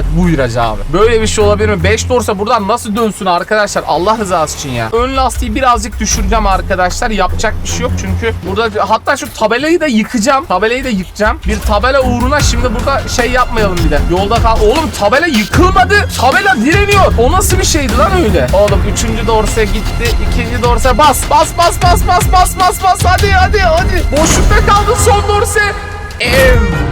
Evet bu viraj abi. Böyle bir şey olabilir mi? 5 dorsa buradan nasıl dönsün arkadaşlar? Allah rızası için ya. Ön lastiği birazcık düşüreceğim arkadaşlar. Yapacak bir şey yok çünkü burada hatta şu tabelayı da yıkacağım. Tabelayı da yıkacağım. Bir tabela uğruna şimdi burada şey yapmayalım bir de. Yolda kal. Oğlum tabela yıkılmadı. Tabela direniyor. O nasıl bir şeydi lan öyle? Oğlum üçüncü dorse gitti. ikinci dorse bas. Bas bas bas bas bas bas bas. Hadi hadi hadi. Boşlukta kaldı son dorse. Evet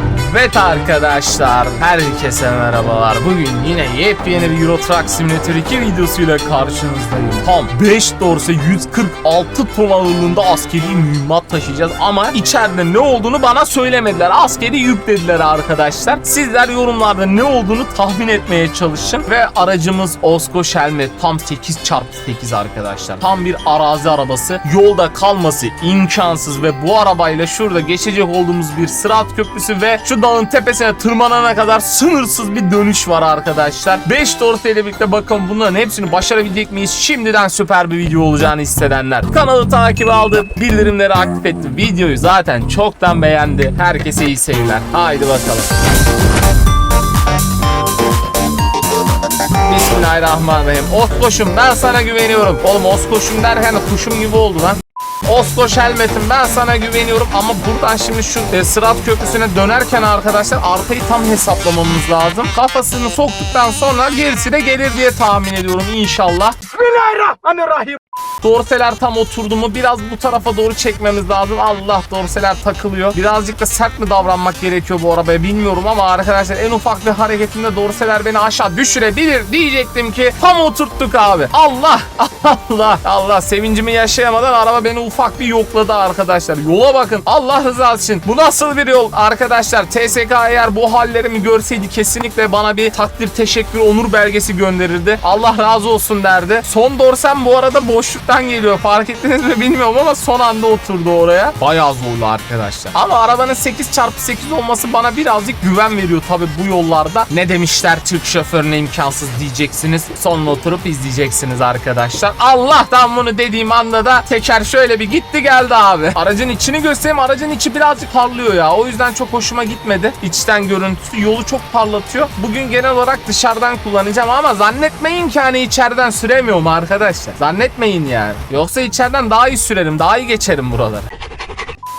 arkadaşlar, herkese merhabalar. Bugün yine yepyeni bir Euro Truck Simulator 2 videosuyla karşınızdayım. Tam 5 dorse 146 ton ağırlığında askeri mühimmat taşıyacağız ama içeride ne olduğunu bana söylemediler. Askeri yük dediler arkadaşlar. Sizler yorumlarda ne olduğunu tahmin etmeye çalışın ve aracımız Osko Shelmet tam 8x8 arkadaşlar. Tam bir arazi arabası. Yolda kalması imkansız ve bu arabayla şurada geçecek olduğumuz bir Sırat Köprüsü ve şu dağın tepesine tırmanana kadar sınırsız bir dönüş var arkadaşlar. 5 dorse ile birlikte bakın bunların hepsini başarabilecek miyiz? Şimdiden süper bir video olacağını hissedenler. Kanalı takip aldı, bildirimleri aktif etti. Videoyu zaten çoktan beğendi. Herkese iyi seyirler. Haydi bakalım. Bismillahirrahmanirrahim. Oskoş'um ben sana güveniyorum. Oğlum Oskoş'um derken de kuşum gibi oldu lan. Oskoş Helmet'im ben sana güveniyorum ama buradan şimdi şu e, Sırat Köprüsü'ne dönerken arkadaşlar arkayı tam hesaplamamız lazım. Kafasını soktuktan sonra gerisi de gelir diye tahmin ediyorum inşallah. Bismillahirrahmanirrahim. Dorseler tam oturdu mu biraz bu tarafa doğru çekmemiz lazım. Allah dorseler takılıyor. Birazcık da sert mi davranmak gerekiyor bu arabaya bilmiyorum ama arkadaşlar en ufak bir hareketinde dorseler beni aşağı düşürebilir diyecektim ki tam oturttuk abi. Allah Allah Allah sevincimi yaşayamadan araba beni ufak bir yokladı arkadaşlar. Yola bakın Allah rızası için. Bu nasıl bir yol arkadaşlar? TSK eğer bu hallerimi görseydi kesinlikle bana bir takdir teşekkür onur belgesi gönderirdi. Allah razı olsun derdi. Son dorsem bu arada boşluktan geliyor. Fark ettiniz mi bilmiyorum ama son anda oturdu oraya. Bayağı zorlu arkadaşlar. Ama arabanın 8x8 olması bana birazcık güven veriyor tabi bu yollarda. Ne demişler Türk şoförüne imkansız diyeceksiniz. Sonra oturup izleyeceksiniz arkadaşlar. Allah'tan bunu dediğim anda da teker şöyle bir gitti geldi abi. Aracın içini göstereyim. Aracın içi birazcık parlıyor ya. O yüzden çok hoşuma gitmedi. İçten görüntüsü yolu çok parlatıyor. Bugün genel olarak dışarıdan kullanacağım ama zannetmeyin ki hani içeriden süremiyorum arkadaşlar. Zannetmeyin yani. Yoksa içeriden daha iyi sürerim. Daha iyi geçerim buraları.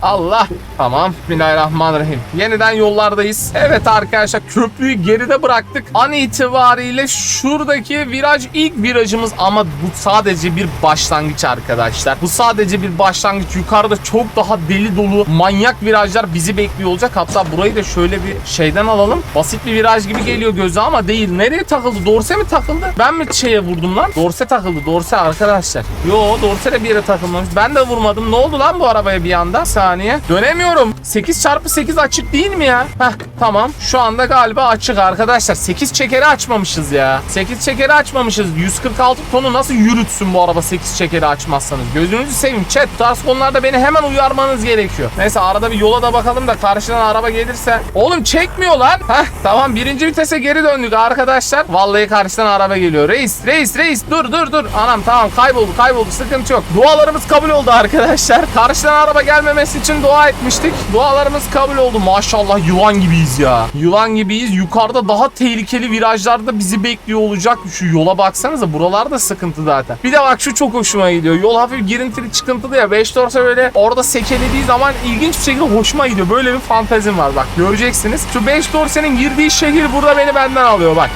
Allah. Tamam. Bismillahirrahmanirrahim. Yeniden yollardayız. Evet arkadaşlar köprüyü geride bıraktık. An itibariyle şuradaki viraj ilk virajımız ama bu sadece bir başlangıç arkadaşlar. Bu sadece bir başlangıç. Yukarıda çok daha deli dolu manyak virajlar bizi bekliyor olacak. Hatta burayı da şöyle bir şeyden alalım. Basit bir viraj gibi geliyor göze ama değil. Nereye takıldı? Dorse mi takıldı? Ben mi şeye vurdum lan? Dorse takıldı. Dorse arkadaşlar. Yo Dorse de bir yere takılmamış. Ben de vurmadım. Ne oldu lan bu arabaya bir anda? Saniye. Dönemiyorum. 8 çarpı 8 açık değil mi ya? Heh tamam. Şu anda galiba açık arkadaşlar. 8 çekeri açmamışız ya. 8 çekeri açmamışız. 146 tonu nasıl yürütsün bu araba 8 çekeri açmazsanız? Gözünüzü seveyim chat. Tarz konularda beni hemen uyarmanız gerekiyor. Neyse arada bir yola da bakalım da karşıdan araba gelirse. Oğlum çekmiyor lan. Heh tamam birinci vitese geri döndük arkadaşlar. Vallahi karşıdan araba geliyor. Reis reis reis dur dur dur. Anam tamam kayboldu kayboldu sıkıntı yok. Dualarımız kabul oldu arkadaşlar. Karşıdan araba gelmemesi için dua etmiştik. Dualarımız kabul oldu. Maşallah yılan gibiyiz ya. Yılan gibiyiz. Yukarıda daha tehlikeli virajlarda bizi bekliyor olacak. Şu yola baksanıza buralarda sıkıntı zaten. Bir de bak şu çok hoşuma gidiyor. Yol hafif girintili çıkıntılı ya. 5 dorsa böyle orada sekelediği zaman ilginç bir şekilde hoşuma gidiyor. Böyle bir fantezim var bak göreceksiniz. Şu 5 dorsenin girdiği şehir burada beni benden alıyor bak.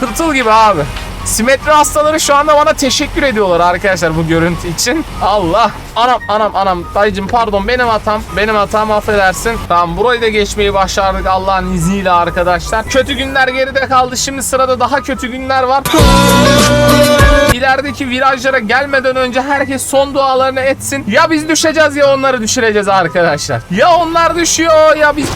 Tırtıl gibi abi. Simetri hastaları şu anda bana teşekkür ediyorlar arkadaşlar bu görüntü için. Allah. Anam anam anam. Dayıcım pardon benim hatam. Benim hatam affedersin. Tamam burayı da geçmeyi başardık Allah'ın izniyle arkadaşlar. Kötü günler geride kaldı. Şimdi sırada daha kötü günler var. İlerideki virajlara gelmeden önce herkes son dualarını etsin. Ya biz düşeceğiz ya onları düşüreceğiz arkadaşlar. Ya onlar düşüyor ya biz...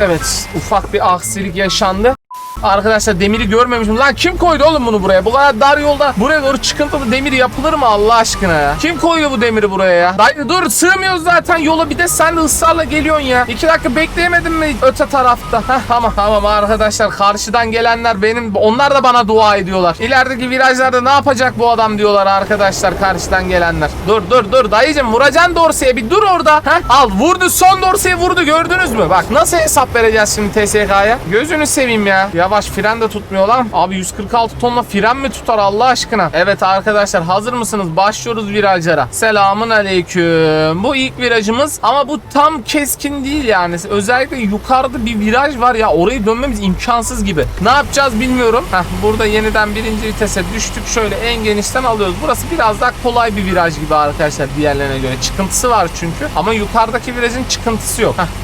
Evet ufak bir aksilik yaşandı. Arkadaşlar demiri görmemişim. Lan kim koydu oğlum bunu buraya? Bu kadar dar yolda buraya doğru çıkıntılı demir yapılır mı Allah aşkına ya? Kim koyuyor bu demiri buraya ya? Dayı dur sığmıyoruz zaten yola bir de sen ısrarla geliyorsun ya. İki dakika bekleyemedin mi öte tarafta? Heh, tamam tamam arkadaşlar karşıdan gelenler benim onlar da bana dua ediyorlar. İlerideki virajlarda ne yapacak bu adam diyorlar arkadaşlar karşıdan gelenler. Dur dur dur dayıcım vuracaksın dorseye bir dur orada. Heh, al vurdu son dorseye vurdu gördünüz mü? Bak nasıl hesap vereceğiz şimdi TSK'ya? Gözünü seveyim ya. Yavaş fren de tutmuyor lan. Abi 146 tonla fren mi tutar Allah aşkına? Evet arkadaşlar hazır mısınız? Başlıyoruz virajlara. Selamun aleyküm. Bu ilk virajımız ama bu tam keskin değil yani. Özellikle yukarıda bir viraj var ya orayı dönmemiz imkansız gibi. Ne yapacağız bilmiyorum. Heh, burada yeniden birinci vitese düştük. Şöyle en genişten alıyoruz. Burası biraz daha kolay bir viraj gibi arkadaşlar diğerlerine göre. Çıkıntısı var çünkü. Ama yukarıdaki virajın çıkıntısı yok. Heh.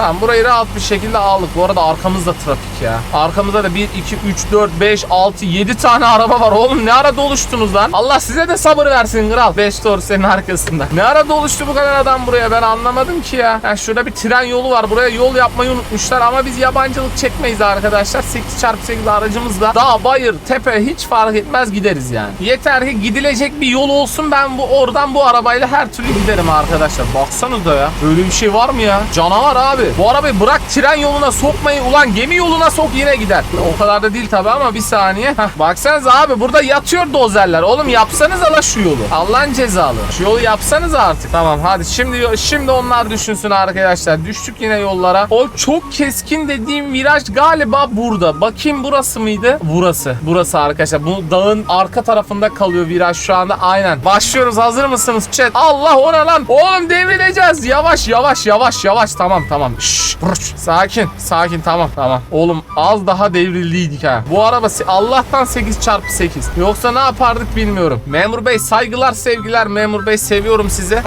Tamam burayı rahat bir şekilde aldık. Bu arada arkamızda trafik ya. Arkamızda da 1, 2, 3, 4, 5, 6, 7 tane araba var. Oğlum ne ara doluştunuz lan? Allah size de sabır versin kral. 5 doğru senin arkasında. Ne ara doluştu bu kadar adam buraya ben anlamadım ki ya. Ha, şurada bir tren yolu var. Buraya yol yapmayı unutmuşlar ama biz yabancılık çekmeyiz arkadaşlar. 8x8 aracımızla dağ, bayır, tepe hiç fark etmez gideriz yani. Yeter ki gidilecek bir yol olsun ben bu oradan bu arabayla her türlü giderim arkadaşlar. Baksanıza ya. Öyle bir şey var mı ya? Canavar abi. Bu arabayı bırak tren yoluna sokmayı ulan gemi yoluna sok yine gider. O kadar da değil tabi ama bir saniye. Heh, baksanıza abi burada yatıyor dozerler. Oğlum yapsanız ala şu yolu. Allah'ın cezalı. Şu yolu yapsanız artık. Tamam hadi şimdi şimdi onlar düşünsün arkadaşlar. Düştük yine yollara. O çok keskin dediğim viraj galiba burada. Bakayım burası mıydı? Burası. Burası arkadaşlar. Bu dağın arka tarafında kalıyor viraj şu anda. Aynen. Başlıyoruz. Hazır mısınız chat? Allah o ne lan? Oğlum devrileceğiz. Yavaş yavaş yavaş yavaş. Tamam tamam. Şşş. Brrş. Sakin. Sakin tamam tamam. Oğlum az daha devrildiydik ha. Bu araba Allah'tan 8 çarpı 8. Yoksa ne yapardık bilmiyorum. Memur bey saygılar sevgiler. Memur bey seviyorum sizi.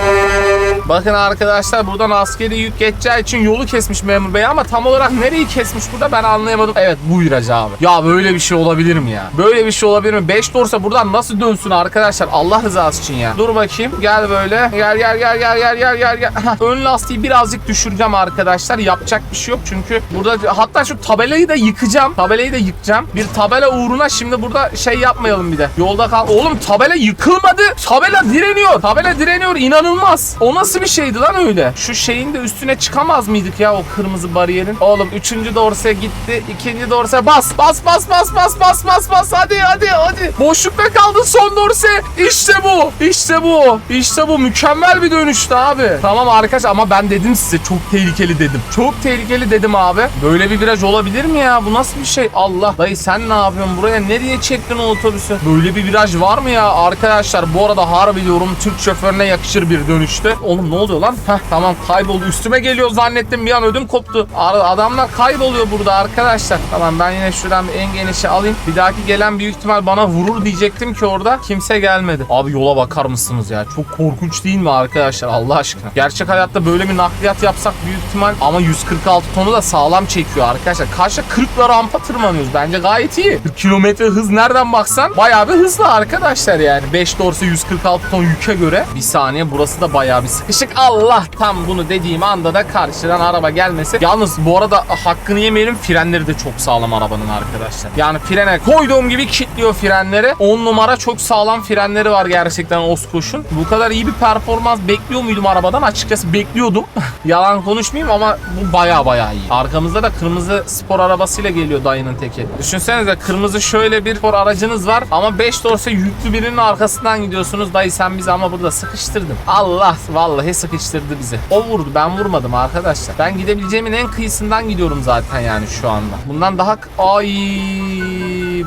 Bakın arkadaşlar buradan askeri yük geçeceği için yolu kesmiş memur bey ama tam olarak nereyi kesmiş burada ben anlayamadım. Evet bu viraj abi. Ya böyle bir şey olabilir mi ya? Böyle bir şey olabilir mi? 5 dorsa buradan nasıl dönsün arkadaşlar? Allah rızası için ya. Dur bakayım. Gel böyle. Gel gel gel gel gel gel gel Ön lastiği birazcık düşüreceğim arkadaşlar. Yapacak bir şey yok çünkü burada hatta şu tabelayı da yıkacağım. Tabelayı da yıkacağım. Bir tabela uğruna şimdi burada şey yapmayalım bir de. Yolda kal. Oğlum tabela yıkılmadı. Tabela direniyor. Tabela direniyor. İnanılmaz. O nasıl bir şeydi lan öyle? Şu şeyin de üstüne çıkamaz mıydık ya o kırmızı bariyerin? Oğlum üçüncü dorse gitti. ikinci dorse bas. Bas bas bas bas bas bas bas. Hadi hadi hadi. Boşlukta kaldı son dorse. İşte bu. İşte bu. İşte bu. Mükemmel bir dönüştü abi. Tamam arkadaş ama ben dedim size çok tehlikeli dedim. Çok tehlikeli dedim abi. Böyle bir viraj olabilir mi ya? Bu nasıl bir şey? Allah. Dayı sen ne yapıyorsun? Buraya nereye çektin o otobüsü? Böyle bir viraj var mı ya? Arkadaşlar bu arada harbi diyorum Türk şoförüne yakışır bir dönüştü. Oğlum ne oluyor lan? Heh tamam kayboldu. Üstüme geliyor zannettim bir an ödüm koptu. Ar- Adamlar kayboluyor burada arkadaşlar. Tamam ben yine şuradan en genişi alayım. Bir dahaki gelen büyük ihtimal bana vurur diyecektim ki orada. Kimse gelmedi. Abi yola bakar mısınız ya? Çok korkunç değil mi arkadaşlar Allah aşkına? Gerçek hayatta böyle bir nakliyat yapsak büyük ihtimal ama 146 tonu da sağlam çekiyor arkadaşlar. Karşıda 40'la rampa tırmanıyoruz. Bence gayet iyi. 40 kilometre hız nereden baksan bayağı bir hızlı arkadaşlar yani. 5 dorsa 146 ton yüke göre. Bir saniye burası da bayağı bir sıkışık. Allah tam bunu dediğim anda da karşıdan araba gelmesi. Yalnız bu arada hakkını yemeyelim frenleri de çok sağlam arabanın arkadaşlar. Yani frene koyduğum gibi kilitliyor frenleri. 10 numara çok sağlam frenleri var gerçekten Oskoş'un. Bu kadar iyi bir performans bekliyor muydum arabadan? Açıkçası bekliyordum. Yalan konuşmayayım ama bu baya baya iyi. Arkamızda da kırmızı spor arabasıyla geliyor dayının teki. Düşünsenize kırmızı şöyle bir spor aracınız var ama 5 dorsa yüklü birinin arkasından gidiyorsunuz. Dayı sen bizi ama burada sıkıştırdın. Allah vallahi sıkıştırdı bizi. O vurdu ben vurmadım arkadaşlar. Ben gidebileceğimin en kıyısından gidiyorum zaten yani şu anda. Bundan daha... Ay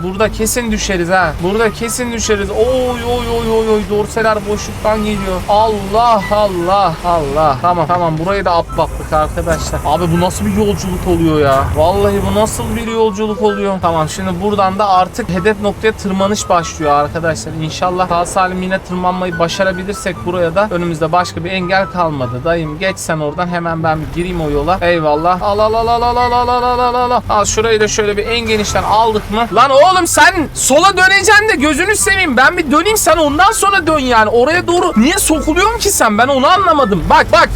burada kesin düşeriz ha. Burada kesin düşeriz. Oy oy oy oy oy dorseler boşluktan geliyor. Allah Allah Allah. Tamam tamam burayı da atlattık arkadaşlar. Abi bu nasıl bir yolculuk oluyor ya? Vallahi bu nasıl bir yolculuk oluyor? Tamam şimdi buradan da artık hedef noktaya tırmanış başlıyor arkadaşlar. İnşallah sağ salim yine tırmanmayı başarabilirsek buraya da önümüzde başka bir engel kalmadı. Dayım geç sen oradan hemen ben bir gireyim o yola. Eyvallah. Al al al al al al al al al al al şurayı da şöyle bir en genişten aldık mı? Lan oğlum sen sola döneceksin de gözünü seveyim. Ben bir döneyim sen ondan sonra dön yani. Oraya doğru niye sokuluyorsun ki sen? Ben onu anlamadım. Bak bak.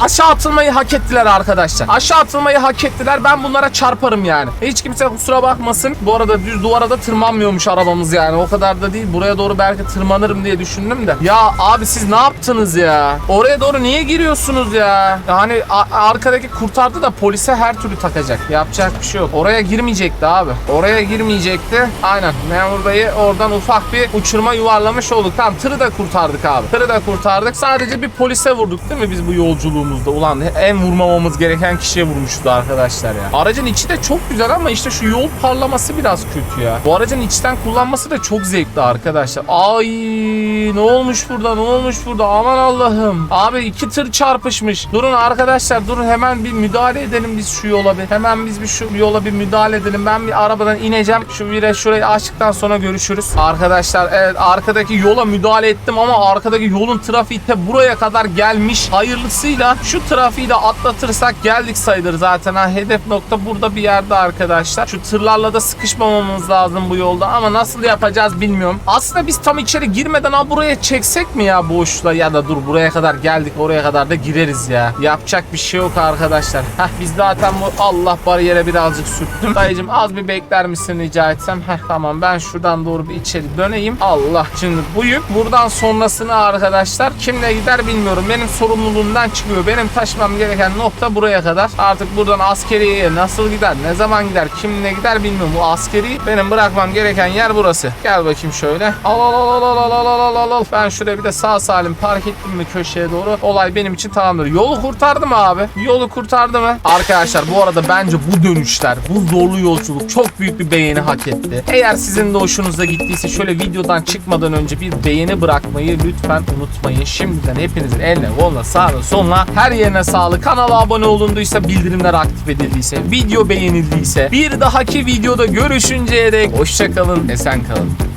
Aşağı atılmayı hak ettiler arkadaşlar. Aşağı atılmayı hak ettiler. Ben bunlara çarparım yani. Hiç kimse kusura bakmasın. Bu arada düz duvara da tırmanmıyormuş arabamız yani. O kadar da değil. Buraya doğru belki tırmanırım diye düşündüm de. Ya abi siz ne yaptınız ya? Oraya doğru niye giriyorsunuz ya? Yani arkadaki kurtardı da polise her türlü takacak. Yapacak bir şey yok. Oraya girmeyecekti abi. Oraya girmeyecekti. Aynen. Memur Bey'i oradan ufak bir uçurma yuvarlamış olduk. Tamam tırı da kurtardık abi. Tırı da kurtardık. Sadece bir polise vurduk değil mi biz bu yolculuğumuzda? Ulan en vurmamamız gereken kişiye vurmuştu arkadaşlar ya. Aracın içi de çok güzel ama işte şu yol parlaması biraz kötü ya. Bu aracın içten kullanması da çok zevkli arkadaşlar. Ay ne olmuş burada ne olmuş burada aman Allah'ım. Abi iki tır çarpışmış. Durun arkadaşlar durun hemen bir müdahale edelim biz şu yola bir. Hemen biz bir şu yola bir müdahale edelim. Ben bir arabadan ineceğim. Şu vire şurayı açtıktan sonra görüşürüz. Arkadaşlar evet arkadaki yola müdahale ettim ama arkadaki yolun trafiği de buraya kadar gelmiş. Hayırlısıyla şu trafiği de atlatırsak geldik sayılır zaten. Ha, hedef nokta burada bir yerde arkadaşlar. Şu tırlarla da sıkışmamamız lazım bu yolda ama nasıl yapacağız bilmiyorum. Aslında biz tam içeri girmeden ha buraya çeksek mi ya boşluğa ya da dur buraya kadar geldik oraya kadar da gireriz ya. Yapacak bir şey yok arkadaşlar. Heh biz zaten bu Allah bariyere birazcık sürttüm. Dayıcım az bir bekler misin rica etsem? Heh tamam ben şuradan doğru bir içeri döneyim. Allah şimdi bu yük buradan sonrasını arkadaşlar kimle gider bilmiyorum. Benim sorumluluğumdan çıkıyor. Benim taşımam gereken nokta buraya kadar. Artık buradan askeriye nasıl gider, ne zaman gider, kimle gider bilmiyorum. Bu askeri benim bırakmam gereken yer burası. Gel bakayım şöyle. Al al al al al al al al al. Ben şuraya bir de sağ salim park ettim mi köşeye doğru. Olay benim için tamamdır. Yolu kurtardı mı abi? Yolu kurtardı mı? Arkadaşlar bu arada bence bu dönüşler, bu zorlu yolculuk çok büyük bir beğeni hak etti. Eğer sizin de hoşunuza gittiyse şöyle videodan çıkmadan önce bir beğeni bırakmayı lütfen unutmayın. Şimdiden hepinizin eline, koluna, sağına, soluna her yerine sağlık. Kanala abone olunduysa, bildirimler aktif edildiyse, video beğenildiyse bir dahaki videoda görüşünceye dek hoşçakalın, esen kalın.